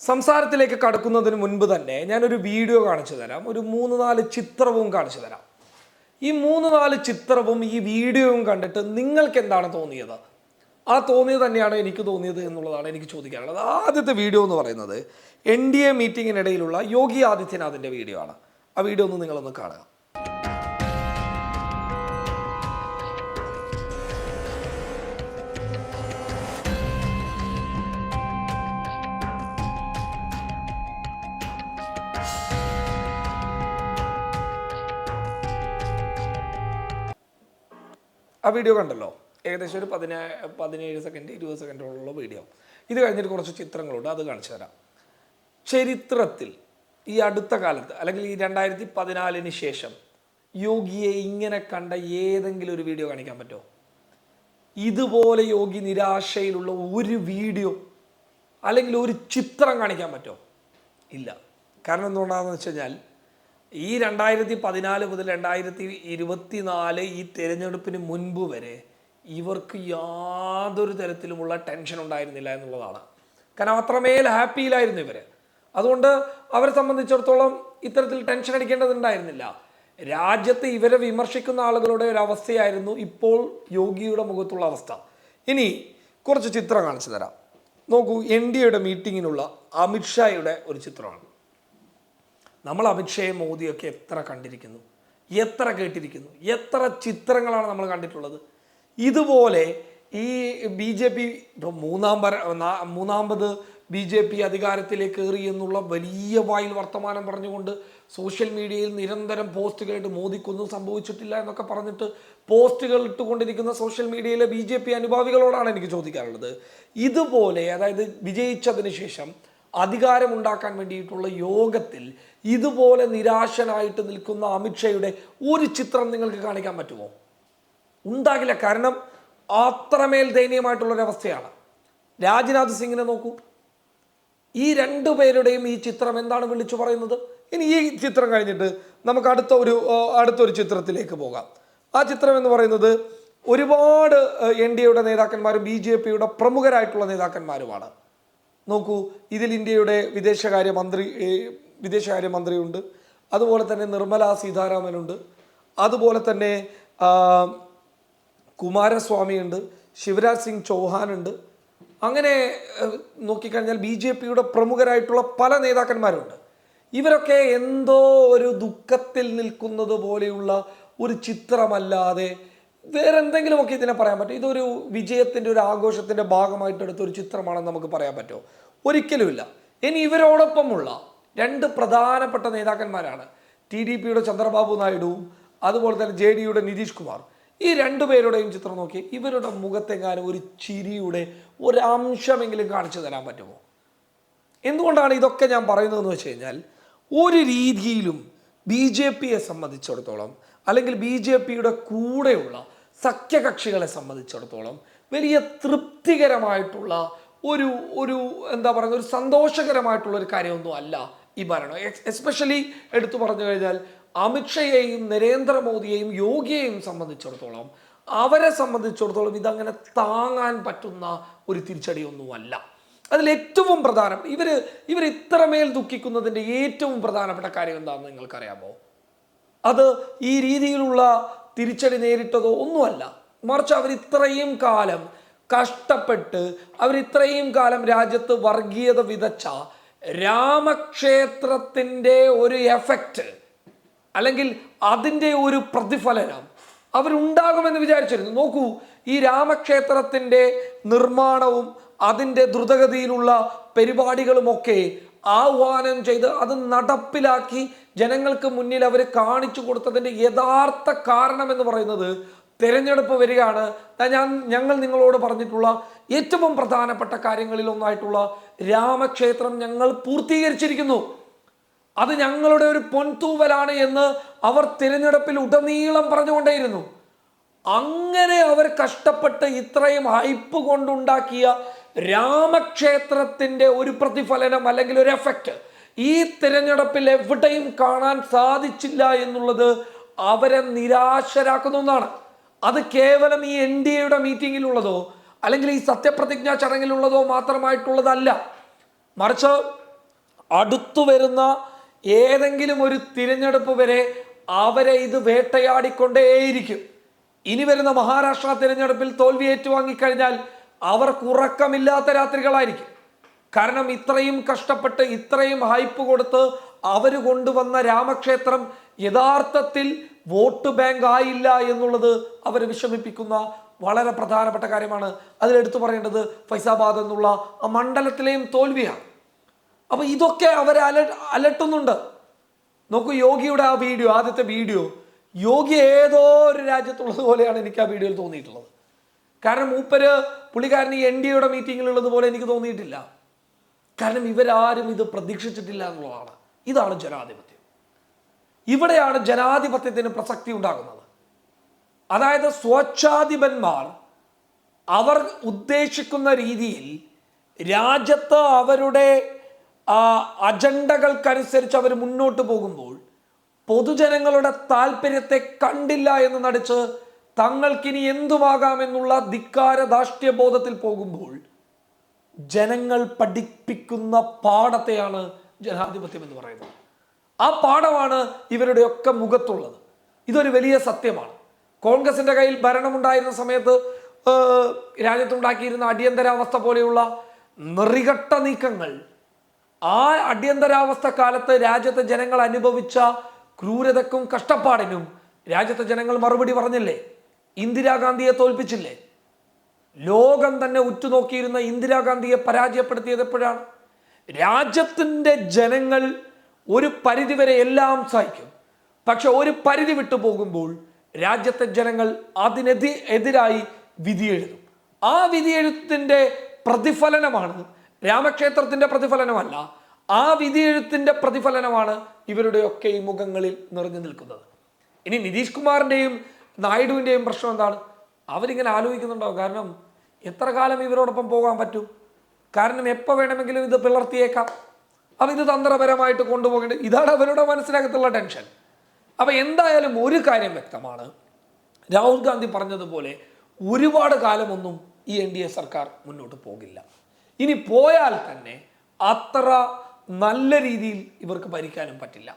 സംസാരത്തിലേക്ക് കടക്കുന്നതിന് മുൻപ് തന്നെ ഞാനൊരു വീഡിയോ കാണിച്ചു തരാം. ഒരു മൂന്ന് നാല് ചിത്രവും കാണിച്ചു തരാം. ഈ മൂന്ന് നാല് ചിത്രവും ഈ വീഡിയോയും കണ്ടിട്ട് നിങ്ങൾക്ക് എന്താണ് തോന്നിയത്? ആ തോന്നിയത് തന്നെയാണ് എനിക്ക് തോന്നിയത് എന്നുള്ളതാണ് എനിക്ക് ചോദിക്കാനുള്ളത്. ആദ്യത്തെ വീഡിയോ എന്ന് പറയുന്നത് എൻ ഡി എ മീറ്റിങ്ങിനിടയിലുള്ള യോഗി ആദിത്യനാഥിന്റെ വീഡിയോ ആണ്. ആ വീഡിയോ ഒന്ന് നിങ്ങളൊന്ന് കാണുക. ആ വീഡിയോ കണ്ടല്ലോ. ഏകദേശം ഒരു പതിനേ പതിനേഴ് സെക്കൻഡ് ഇരുപത് സെക്കൻഡോളം വീഡിയോ ഇത് കഴിഞ്ഞിട്ട് കുറച്ച് ചിത്രങ്ങളുണ്ട് അത് കാണിച്ചു തരാം. ചരിത്രത്തിൽ ഈ അടുത്ത കാലത്ത് അല്ലെങ്കിൽ ഈ രണ്ടായിരത്തി പതിനാലിന് ശേഷം യോഗിയെ ഇങ്ങനെ കണ്ട ഏതെങ്കിലും ഒരു വീഡിയോ കാണിക്കാൻ പറ്റുമോ? ഇതുപോലെ യോഗി നിരാശയിലുള്ള ഒരു വീഡിയോ അല്ലെങ്കിൽ ഒരു ചിത്രം കാണിക്കാൻ പറ്റുമോ? ഇല്ല. കാരണം എന്തുകൊണ്ടാണെന്ന് വെച്ച് കഴിഞ്ഞാൽ ഈ രണ്ടായിരത്തി പതിനാല് മുതൽ രണ്ടായിരത്തി ഇരുപത്തി നാല് ഈ തിരഞ്ഞെടുപ്പിന് മുൻപ് വരെ ഇവർക്ക് യാതൊരു തരത്തിലുമുള്ള ടെൻഷൻ ഉണ്ടായിരുന്നില്ല എന്നുള്ളതാണ്. കാരണം അത്രമേൽ ഹാപ്പിയിലായിരുന്നു ഇവർ അതുകൊണ്ട് അവരെ സംബന്ധിച്ചിടത്തോളം ഇത്തരത്തിൽ ടെൻഷൻ അടിക്കേണ്ടതുണ്ടായിരുന്നില്ല. രാജ്യത്ത് ഇവരെ വിമർശിക്കുന്ന ആളുകളുടെ ഒരു അവസ്ഥയായിരുന്നു ഇപ്പോൾ യോഗിയുടെ മുഖത്തുള്ള അവസ്ഥ. ഇനി കുറച്ച് ചിത്രം കാണിച്ചു തരാം. നോക്കൂ എൻ ഡി എയുടെ മീറ്റിങ്ങിനുള്ള അമിത്ഷായുടെ ഒരു ചിത്രമാണ്. നമ്മൾ അമിത്ഷയെ മോദിയൊക്കെ എത്ര കണ്ടിരിക്കുന്നു? എത്ര കേട്ടിരിക്കുന്നു? എത്ര ചിത്രങ്ങളാണ് നമ്മൾ കണ്ടിട്ടുള്ളത്? ഇതുപോലെ ഈ ബി ജെ പി ഇപ്പം മൂന്നാം പര മൂന്നാമത് ബി ജെ പി അധികാരത്തിലേക്ക് കയറി എന്നുള്ള വലിയ വായിൽ വർത്തമാനം പറഞ്ഞുകൊണ്ട് സോഷ്യൽ മീഡിയയിൽ നിരന്തരം പോസ്റ്റുകളായിട്ട് മോദിക്കൊന്നും സംഭവിച്ചിട്ടില്ല എന്നൊക്കെ പറഞ്ഞിട്ട് പോസ്റ്റുകൾ ഇട്ടുകൊണ്ടിരിക്കുന്ന സോഷ്യൽ മീഡിയയിലെ ബി ജെ പി അനുഭാവികളോടാണ് എനിക്ക് ചോദിക്കാനുള്ളത്. ഇതുപോലെ അതായത് വിജയിച്ചതിന് ശേഷം അധികാരമുണ്ടാക്കാൻ വേണ്ടിയിട്ടുള്ള യോഗത്തിൽ ഇതുപോലെ നിരാശനായിട്ട് നിൽക്കുന്ന അമിത്ഷയുടെ ഒരു ചിത്രം നിങ്ങൾക്ക് കാണിക്കാൻ പറ്റുമോ? ഉണ്ടാകില്ല. കാരണം അത്രമേൽ ദയനീയമായിട്ടുള്ളൊരവസ്ഥയാണ്. രാജ്നാഥ് സിംഗിനെ നോക്കൂ. ഈ രണ്ടു പേരുടെയും ഈ ചിത്രം എന്താണ് വിളിച്ചു പറയുന്നത്? ഇനി ഈ ചിത്രം കഴിഞ്ഞിട്ട് നമുക്ക് അടുത്ത ഒരു അടുത്തൊരു ചിത്രത്തിലേക്ക് പോകാം. ആ ചിത്രം എന്ന് പറയുന്നത് ഒരുപാട് എൻ ഡി എയുടെ നേതാക്കന്മാരും ബി ജെ പിയുടെ പ്രമുഖരായിട്ടുള്ള നേതാക്കന്മാരുമാണ്. നോക്കൂ ഇതിൽ ഇന്ത്യയുടെ വിദേശകാര്യ മന്ത്രി ഏ, വിദേശകാര്യ മന്ത്രിയുണ്ട് അതുപോലെ തന്നെ നിർമ്മല സീതാരാമനുണ്ട്. അതുപോലെ തന്നെ കുമാരസ്വാമിയുണ്ട്. ശിവരാജ് സിംഗ് ചൗഹാൻ ഉണ്ട് അങ്ങനെ നോക്കിക്കഴിഞ്ഞാൽ ബി ജെ പിയുടെ പ്രമുഖരായിട്ടുള്ള പല നേതാക്കന്മാരുണ്ട്. ഇവരൊക്കെ എന്തോ ഒരു ദുഃഖത്തിൽ നിൽക്കുന്നത് പോലെയുള്ള ഒരു ചിത്രമല്ലാതെ വേറെ എന്തെങ്കിലുമൊക്കെ ഇതിനെ പറയാൻ പറ്റും. ഇതൊരു വിജയത്തിന്റെ ഒരു ആഘോഷത്തിന്റെ ഭാഗമായിട്ടെടുത്ത ഒരു ചിത്രമാണെന്ന് നമുക്ക് പറയാൻ പറ്റുമോ? ഒരിക്കലുമില്ല. ഇനി ഇവരോടൊപ്പമുള്ള രണ്ട് പ്രധാനപ്പെട്ട നേതാക്കന്മാരാണ്. ടി ഡി പിയുടെ ചന്ദ്രബാബു നായിഡു അതുപോലെ തന്നെ ജെ ഡിയുടെ നിതീഷ് കുമാർ. ഈ രണ്ടുപേരുടെയും ചിത്രം നോക്കി ഇവരുടെ മുഖത്തെങ്ങാനും ഒരു ചിരിയുടെ ഒരു അംശമെങ്കിലും കാണിച്ചു തരാൻ പറ്റുമോ? എന്തുകൊണ്ടാണ് ഇതൊക്കെ ഞാൻ പറയുന്നതെന്ന് വെച്ച് കഴിഞ്ഞാൽ ഒരു രീതിയിലും ബി ജെ പിയെ സംബന്ധിച്ചിടത്തോളം അല്ലെങ്കിൽ ബി ജെ പിയുടെ കൂടെയുള്ള സഖ്യകക്ഷികളെ സംബന്ധിച്ചിടത്തോളം വലിയ തൃപ്തികരമായിട്ടുള്ള ഒരു ഒരു എന്താ പറയുക ഒരു സന്തോഷകരമായിട്ടുള്ള ഒരു കാര്യമൊന്നും അല്ല ഈ ഭരണം. എസ്പെഷ്യലി എടുത്തു പറഞ്ഞു കഴിഞ്ഞാൽ അമിത്ഷയെയും നരേന്ദ്രമോദിയെയും യോഗിയെയും സംബന്ധിച്ചിടത്തോളം അവരെ സംബന്ധിച്ചിടത്തോളം ഇതങ്ങനെ താങ്ങാൻ പറ്റുന്ന ഒരു തിരിച്ചടിയൊന്നുമല്ല. അതിൽ ഏറ്റവും പ്രധാനം ഇവർ ഇവർ ഇത്രമേൽ ദുഃഖിക്കുന്നതിന്റെ ഏറ്റവും പ്രധാനപ്പെട്ട കാര്യം എന്താണെന്ന് നിങ്ങൾക്കറിയാമോ? അത് ഈ രീതിയിലുള്ള തിരിച്ചടി നേരിട്ടതോ ഒന്നുമല്ല. മറിച്ച് അവർ ഇത്രയും കാലം കഷ്ടപ്പെട്ട് അവരിത്രയും കാലം രാജ്യത്ത് വർഗീയത വിതച്ച രാമക്ഷേത്രത്തിന്റെ ഒരു എഫക്റ്റ് അല്ലെങ്കിൽ അതിന്റെ ഒരു പ്രതിഫലനം അവരുണ്ടാകുമെന്ന് വിചാരിച്ചിരുന്നു. നോക്കൂ ഈ രാമക്ഷേത്രത്തിന്റെ നിർമ്മാണവും അതിന്റെ ദ്രുതഗതിയിലുള്ള പരിപാടികളുമൊക്കെ ആഹ്വാനം ചെയ്ത് അത് നടപ്പിലാക്കി ജനങ്ങൾക്ക് മുന്നിൽ അവർ കാണിച്ചു കൊടുത്തതിന്റെ യഥാർത്ഥ കാരണം എന്ന് പറയുന്നത് തിരഞ്ഞെടുപ്പ് വരികയാണ്. ഞാൻ ഞങ്ങൾ നിങ്ങളോട് പറഞ്ഞിട്ടുള്ള ഏറ്റവും പ്രധാനപ്പെട്ട കാര്യങ്ങളിൽ ഒന്നായിട്ടുള്ള രാമക്ഷേത്രം ഞങ്ങൾ പൂർത്തീകരിച്ചിരിക്കുന്നു. അത് ഞങ്ങളുടെ ഒരു പൊൻതൂവലാണ് എന്ന് അവർ തിരഞ്ഞെടുപ്പിൽ ഉടനീളം പറഞ്ഞുകൊണ്ടേയിരുന്നു. അങ്ങനെ അവർ കഷ്ടപ്പെട്ട് ഇത്രയും ഹൈപ്പ് കൊണ്ടുണ്ടാക്കിയ രാമക്ഷേത്രത്തിന്റെ ഒരു പ്രതിഫലനം അല്ലെങ്കിൽ ഒരു എഫക്റ്റ് ഈ തിരഞ്ഞെടുപ്പിൽ എവിടെയും കാണാൻ സാധിച്ചില്ല എന്നുള്ളത് അവരെ നിരാശരാക്കുന്ന ഒന്നാണ്. അത് കേവലം ഈ എൻ ഡി എയുടെ മീറ്റിങ്ങിലുള്ളതോ അല്ലെങ്കിൽ ഈ സത്യപ്രതിജ്ഞാ ചടങ്ങിലുള്ളതോ മാത്രമായിട്ടുള്ളതല്ല. മറിച്ച് അടുത്തു വരുന്ന ഏതെങ്കിലും ഒരു തിരഞ്ഞെടുപ്പ് വരെ അവരെ ഇത് വേട്ടയാടിക്കൊണ്ടേയിരിക്കും. ഇനി വരുന്ന മഹാരാഷ്ട്ര തിരഞ്ഞെടുപ്പിൽ തോൽവി ഏറ്റുവാങ്ങിക്കഴിഞ്ഞാൽ അവർക്ക് ഉറക്കമില്ലാത്ത രാത്രികളായിരിക്കും. കാരണം ഇത്രയും കഷ്ടപ്പെട്ട് ഇത്രയും ഹൈപ്പ് കൊടുത്ത് അവർ കൊണ്ടുവന്ന രാമക്ഷേത്രം യഥാർത്ഥത്തിൽ വോട്ട് ബാങ്ക് ആയില്ല എന്നുള്ളത് അവർ വിഷമിപ്പിക്കുന്ന വളരെ പ്രധാനപ്പെട്ട കാര്യമാണ്. അതിലെടുത്തു പറയേണ്ടത് ഫൈസാബാദ് എന്നുള്ള ആ മണ്ഡലത്തിലെയും തോൽവിയാണ്. അപ്പോൾ ഇതൊക്കെ അവരെ അല അലട്ടുന്നുണ്ട്. നോക്കൂ യോഗിയുടെ ആ വീഡിയോ ആദ്യത്തെ വീഡിയോ യോഗി ഏതോ ഒരു രാജ്യത്തുള്ളത് പോലെയാണ് എനിക്ക് ആ വീഡിയോയിൽ തോന്നിയിട്ടുള്ളത്. കാരണം മൂപ്പര് പുള്ളിക്കാരൻ ഈ എൻ ഡി എയുടെ മീറ്റിങ്ങിലുള്ളത് പോലെ എനിക്ക് തോന്നിയിട്ടില്ല. കാരണം ഇവരാരും ഇത് പ്രതീക്ഷിച്ചിട്ടില്ല എന്നുള്ളതാണ്. ഇതാണ് ജനാധിപത്യം. ഇവിടെയാണ് ജനാധിപത്യത്തിന് പ്രസക്തി ഉണ്ടാകുന്നത്. അതായത് സ്വച്ഛാധിപന്മാർ അവർ ഉദ്ദേശിക്കുന്ന രീതിയിൽ രാജ്യത്ത് അവരുടെ അജണ്ടകൾക്കനുസരിച്ച് അവർ മുന്നോട്ട് പോകുമ്പോൾ പൊതുജനങ്ങളുടെ താല്പര്യത്തെ കണ്ടില്ല എന്ന് നടിച്ച് തങ്ങൾക്കിനി എന്തുമാകാമെന്നുള്ള ധിക്കാര ധാഷ്ട്യബോധത്തിൽ പോകുമ്പോൾ ജനങ്ങൾ പഠിപ്പിക്കുന്ന പാഠത്തെയാണ് ജനാധിപത്യം എന്ന് പറയുന്നത്. ആ പാഠമാണ് ഇവരുടെയൊക്കെ മുഖത്തുള്ളത്. ഇതൊരു വലിയ സത്യമാണ്. കോൺഗ്രസിന്റെ കയ്യിൽ ഭരണമുണ്ടായിരുന്ന സമയത്ത് രാജ്യത്തുണ്ടാക്കിയിരുന്ന അടിയന്തരാവസ്ഥ പോലെയുള്ള നെറികട്ട നീക്കങ്ങൾ ആ അടിയന്തരാവസ്ഥ കാലത്ത് രാജ്യത്തെ ജനങ്ങൾ അനുഭവിച്ച ക്രൂരതക്കും കഷ്ടപ്പാടിനും രാജ്യത്തെ ജനങ്ങൾ മറുപടി പറഞ്ഞില്ലേ? ഇന്ദിരാഗാന്ധിയെ തോൽപ്പിച്ചില്ലേ? ലോകം തന്നെ ഉറ്റുനോക്കിയിരുന്ന ഇന്ദിരാഗാന്ധിയെ പരാജയപ്പെടുത്തിയത് എപ്പോഴാണ്? രാജ്യത്തിന്റെ ജനങ്ങൾ ഒരു പരിധിവരെ എല്ലാം സഹിക്കും. പക്ഷെ ഒരു പരിധി വിട്ടു പോകുമ്പോൾ രാജ്യത്തെ ജനങ്ങൾ അതിനെതി എതിരായി വിധിയെഴുതും. ആ വിധിയെഴുത്തിന്റെ പ്രതിഫലനമാണ് രാമക്ഷേത്രത്തിന്റെ പ്രതിഫലനമല്ല ആ വിധിയെഴുത്തിന്റെ പ്രതിഫലനമാണ് ഇവരുടെയൊക്കെ ഈ മുഖങ്ങളിൽ നിറഞ്ഞു നിൽക്കുന്നത്. ഇനി നിതീഷ് കുമാറിന്റെയും നായിഡുവിന്റെയും പ്രശ്നം എന്താണ്? അവരിങ്ങനെ ആലോചിക്കുന്നുണ്ടാവും. കാരണം എത്ര കാലം ഇവരോടൊപ്പം പോകാൻ പറ്റും? കാരണം എപ്പോൾ വേണമെങ്കിലും ഇത് പിളർത്തിയേക്കാം. അപ്പം ഇത് തന്ത്രപരമായിട്ട് കൊണ്ടുപോകേണ്ടത് ഇതാണ് അവരുടെ മനസ്സിനകത്തുള്ള ടെൻഷൻ. അപ്പം എന്തായാലും ഒരു കാര്യം വ്യക്തമാണ്. രാഹുൽ ഗാന്ധി പറഞ്ഞതുപോലെ ഒരുപാട് കാലമൊന്നും ഈ എൻ ഡി എ സർക്കാർ മുന്നോട്ട് പോകില്ല. ഇനി പോയാൽ തന്നെ അത്ര നല്ല രീതിയിൽ ഇവർക്ക് ഭരിക്കാനും പറ്റില്ല.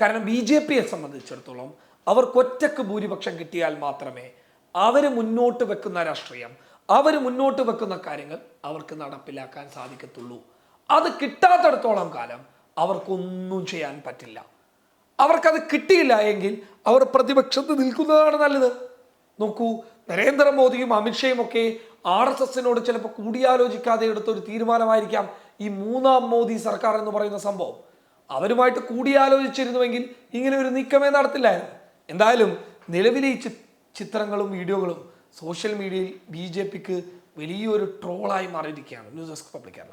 കാരണം ബി ജെ പിയെ സംബന്ധിച്ചിടത്തോളം അവർക്കൊറ്റക്ക് ഭൂരിപക്ഷം കിട്ടിയാൽ മാത്രമേ അവർ മുന്നോട്ട് വെക്കുന്ന രാഷ്ട്രീയം അവർ മുന്നോട്ട് വെക്കുന്ന കാര്യങ്ങൾ അവർക്ക് നടപ്പിലാക്കാൻ സാധിക്കത്തുള്ളൂ. അത് കിട്ടാത്തിടത്തോളം കാലം അവർക്കൊന്നും ചെയ്യാൻ പറ്റില്ല. അവർക്കത് കിട്ടിയില്ല എങ്കിൽ അവർ പ്രതിപക്ഷത്ത് നിൽക്കുന്നതാണ് നല്ലത്. നോക്കൂ നരേന്ദ്രമോദിയും അമിത്ഷയും ഒക്കെ ആർ എസ് എസിനോട് ചിലപ്പോൾ കൂടിയാലോചിക്കാതെ എടുത്ത ഒരു തീരുമാനമായിരിക്കാം ഈ മൂന്നാം മോദി സർക്കാർ എന്ന് പറയുന്ന സംഭവം. അവരുമായിട്ട് കൂടിയാലോചിച്ചിരുന്നുവെങ്കിൽ ഇങ്ങനെ ഒരു നീക്കമേ നടത്തില്ലായിരുന്നു. എന്തായാലും നിലവിലെ ഈ ചിത്രങ്ങളും വീഡിയോകളും സോഷ്യൽ മീഡിയയിൽ ബി ജെ പിക്ക് വലിയൊരു ട്രോളായി മാറിയിരിക്കുകയാണ്. News desk public Kerala.